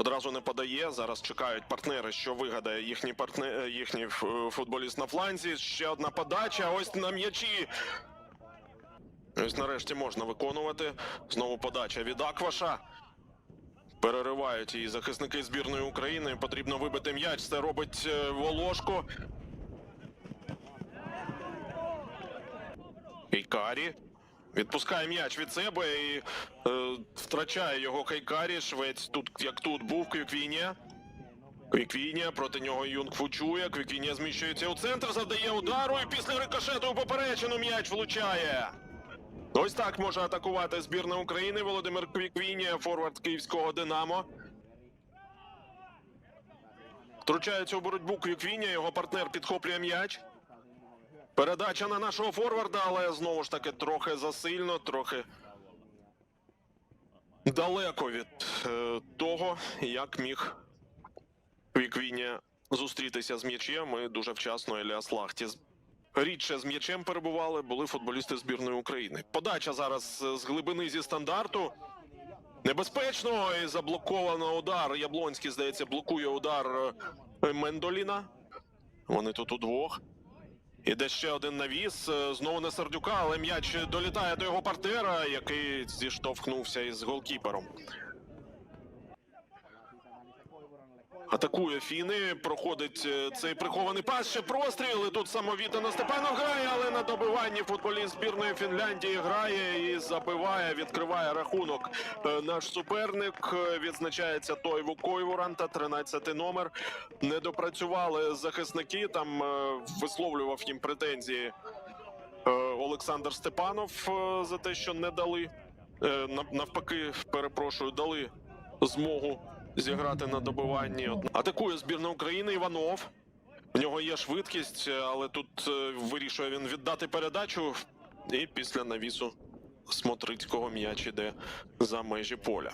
Одразу не подає. Зараз чекають партнери, що вигадає їхній партнер, їхній футболіст на фланзі. Ще одна подача. Ось на м'ячі. Ось нарешті можна виконувати. Знову подача від Акваша. Переривають її захисники збірної України. Потрібно вибити м'яч. Це робить е, Волошко. Ікарі. Відпускає м'яч від себе і е, втрачає його Хайкарі. Швець тут, як тут був, Квіквінія. Квіквінія, проти нього Юнг Фучує. Квіквінія зміщується у центр, завдає удару і після рикошету у поперечину м'яч влучає. Ось так може атакувати збірна України. Володимир Квіквінія, форвард київського Динамо. Втручається у боротьбу Квіквінія, його партнер підхоплює м'яч. Передача на нашого форварда, але знову ж таки трохи засильно, трохи далеко від е, того, як міг Квіквінія зустрітися з м'ячем. І дуже вчасно Еліас Лахті рідше з м'ячем перебували, були футболісти збірної України. Подача зараз е, з глибини зі стандарту. Небезпечно і заблоковано удар. Яблонський, здається, блокує удар е, Мендоліна. Вони тут удвох. Іде ще один навіс. е, Знову не Сердюка, але м'яч долітає до його партнера, який зіштовхнувся із голкіпером. Атакує Фіни, проходить е, цей прихований пас, ще простріл. Тут самовіта на Степанов грає, але на добиванні футболіст збірної Фінляндії грає і забиває, відкриває рахунок. Е, Наш суперник е, відзначається Тойву Койворанта, 13 номер. Не допрацювали захисники. Там висловлював їм претензії Олександр Степанов за те, що не дали. Навпаки, перепрошую, дали змогу зіграти на добиванні. Атакує збірна України Іванов. В нього є швидкість, але тут е, вирішує він віддати передачу. І після навісу Смотрицького м'яч іде за межі поля.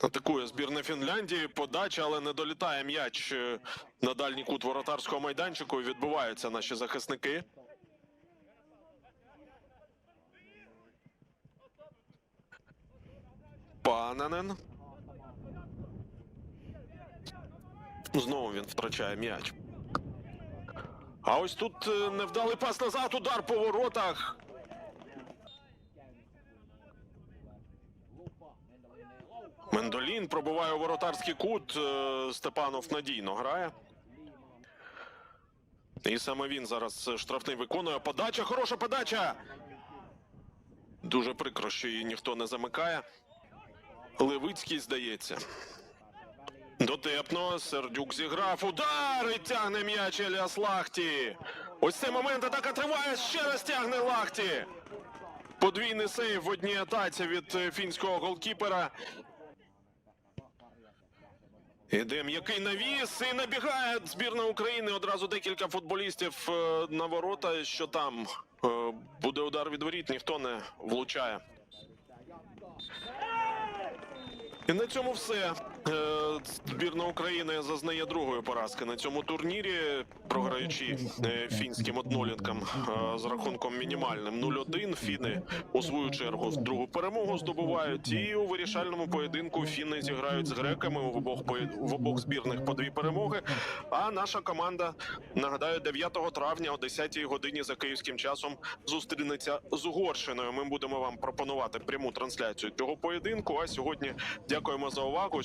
Атакує збірна Фінляндії. Подача, але не долітає м'яч е, на дальній кут воротарського майданчику. Відбуваються наші захисники. Пананен. Знову він втрачає м'яч. А ось тут е, невдалий пас назад, удар по воротах. Мендолін пробиває у воротарський кут. е, Степанов надійно грає. І саме він зараз е, штрафний виконує. Подача, хороша подача. Дуже прикро, що її ніхто не замикає. Левицький здається. Дотепно Сердюк зіграв удар і тягне м'яч Еліас Лахті. Ось цей момент атака триває. Ще раз тягне Лахті. Подвійний сейв в одній атаці від е, фінського голкіпера. Іде м'який навіс і набігає збірна України. Одразу декілька футболістів е, на ворота. Що там е, буде удар від воріт, ніхто не влучає. І на цьому все. Е, Збірна України зазнає другої поразки на цьому турнірі, програючи е, фінським одноліткам е, з рахунком мінімальним 0-1. Фіни у свою чергу другу перемогу здобувають. І у вирішальному поєдинку фіни зіграють з греками в обох в обох збірних по дві перемоги. А наша команда нагадаю 9 травня о 10 годині за київським часом зустрінеться з Угорщиною. Ми будемо вам пропонувати пряму трансляцію цього поєдинку. А сьогодні дякуємо за увагу.